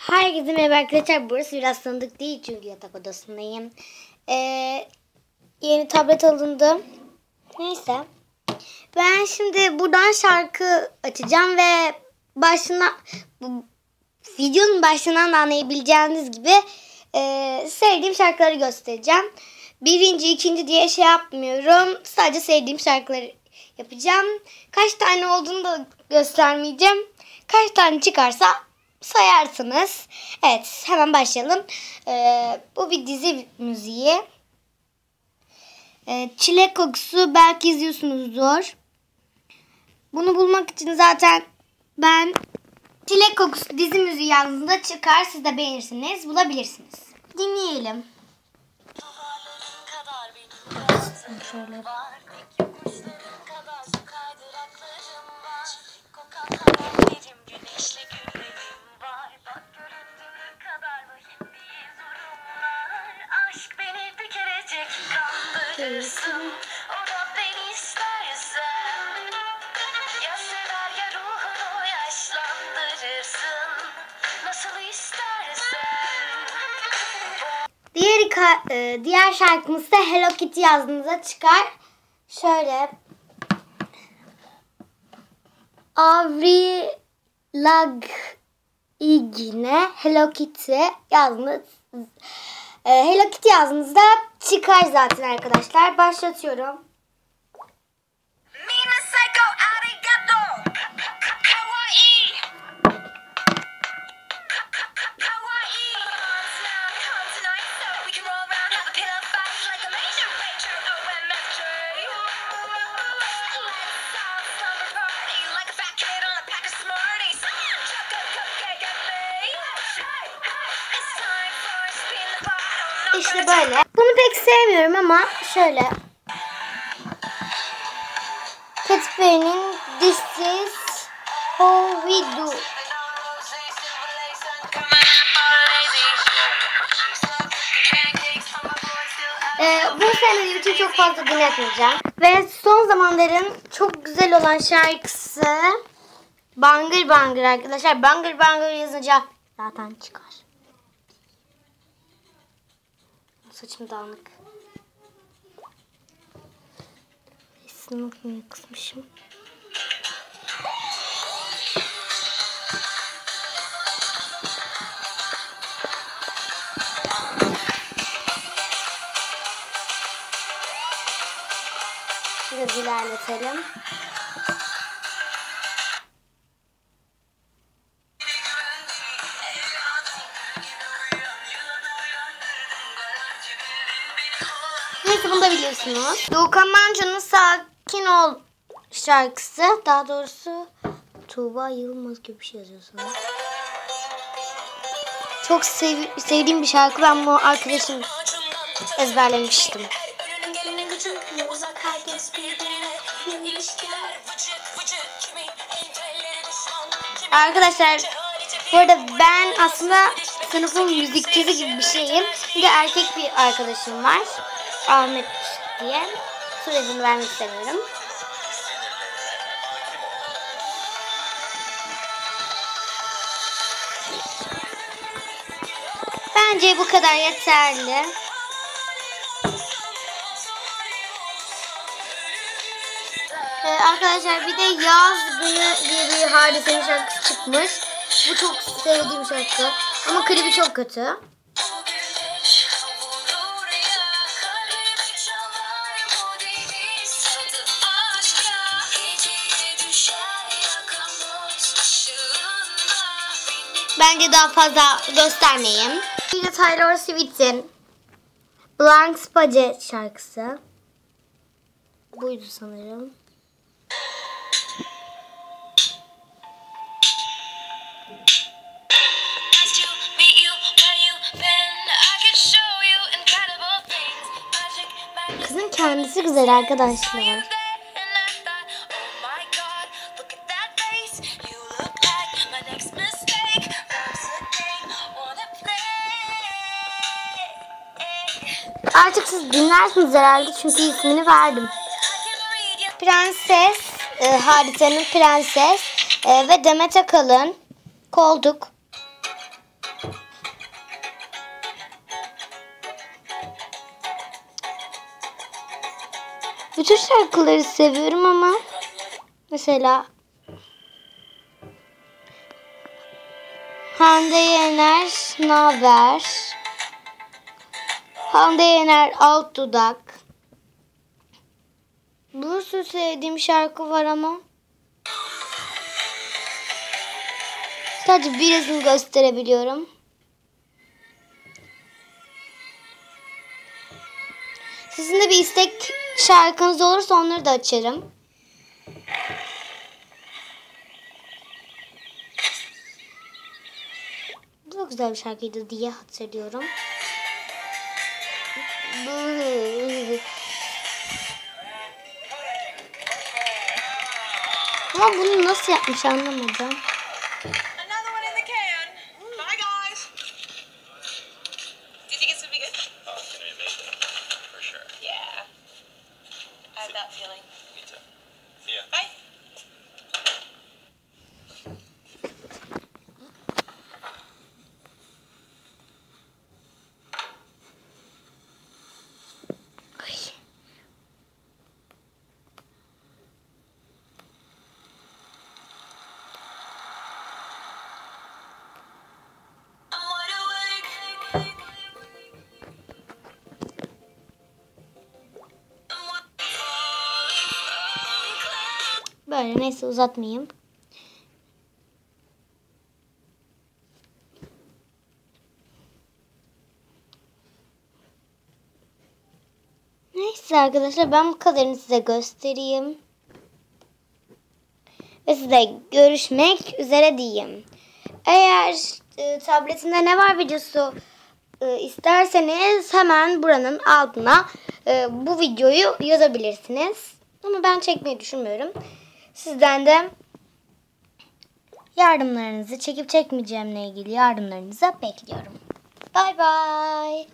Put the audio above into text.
Herkese merhaba arkadaşlar. Burası biraz tanıdık değil çünkü yatak odasındayım. Ee, yeni tablet alındı. Neyse. Ben şimdi buradan şarkı açacağım ve başına bu videonun başından da anlayabileceğiniz gibi e, sevdiğim şarkıları göstereceğim. Birinci, ikinci diye şey yapmıyorum. Sadece sevdiğim şarkıları yapacağım. Kaç tane olduğunu da göstermeyeceğim. Kaç tane çıkarsa sayarsınız. Evet hemen başlayalım. Ee, bu bir dizi müziği. Ee, çilek kokusu belki izliyorsunuzdur. Bunu bulmak için zaten ben çilek kokusu dizi müziği yazdığında çıkar. Siz de beğenirsiniz. Bulabilirsiniz. Dinleyelim. Şöyle. Diğer e, diğer şarkımız da Hello Kitty yazdığınızda çıkar. Şöyle Avril Lavigne Hello Kitty yazdığınız e, Hello Kitty yazdığınızda çıkar zaten arkadaşlar. Başlatıyorum. Böyle. Bunu pek sevmiyorum ama şöyle. Katy Perry'nin This is How We Do. Ee, bunu sevmediğim için çok fazla dinletmeyeceğim. Ve son zamanların çok güzel olan şarkısı Bangır Bangır arkadaşlar. Bangır Bangır yazınca zaten çıkar. Saçım dağınık. Sınıfını kısmışım. Biraz ilerletelim. Neyse bunu da biliyorsunuz. Doğukan Manço'nun Sakin Ol şarkısı. Daha doğrusu Tuğba Yılmaz gibi bir şey yazıyor sana. Çok sev- sevdiğim bir şarkı. Ben bunu arkadaşım ezberlemiştim. Arkadaşlar bu arada ben aslında sınıfın müzikçisi gibi bir şeyim. Bir de erkek bir arkadaşım var. Ahmet diye. Soyadını vermek istemiyorum. Bence bu kadar yeterli. Ee, arkadaşlar bir de Yaz Günü diye bir hadisenin şarkısı çıkmış. Bu çok sevdiğim şarkı. Ama klibi çok kötü. Bence daha fazla göstermeyeyim. Bir de Taylor Swift'in Blank Space şarkısı. Buydu sanırım. Kızın kendisi güzel arkadaşlar. Artık siz dinlersiniz herhalde çünkü ismini verdim. Prenses, e, haritanın prenses e, ve Demet Akalın kolduk. Bütün şarkıları seviyorum ama mesela Hande Yener Naver Hande Yener Alt Dudak Bir sürü sevdiğim şarkı var ama Sadece birisini gösterebiliyorum. Sizin de bir istek şarkınız olursa onları da açarım. Bu da güzel bir şarkıydı diye hatırlıyorum. Ama bunu nasıl yapmış anlamadım. Böyle neyse uzatmayayım. Neyse arkadaşlar ben bu kadarını size göstereyim. Ve size görüşmek üzere diyeyim. Eğer e, tabletinde ne var videosu e, isterseniz hemen buranın altına e, bu videoyu yazabilirsiniz. Ama ben çekmeyi düşünmüyorum. Sizden de yardımlarınızı çekip çekmeyeceğimle ilgili yardımlarınızı bekliyorum. Bay bay.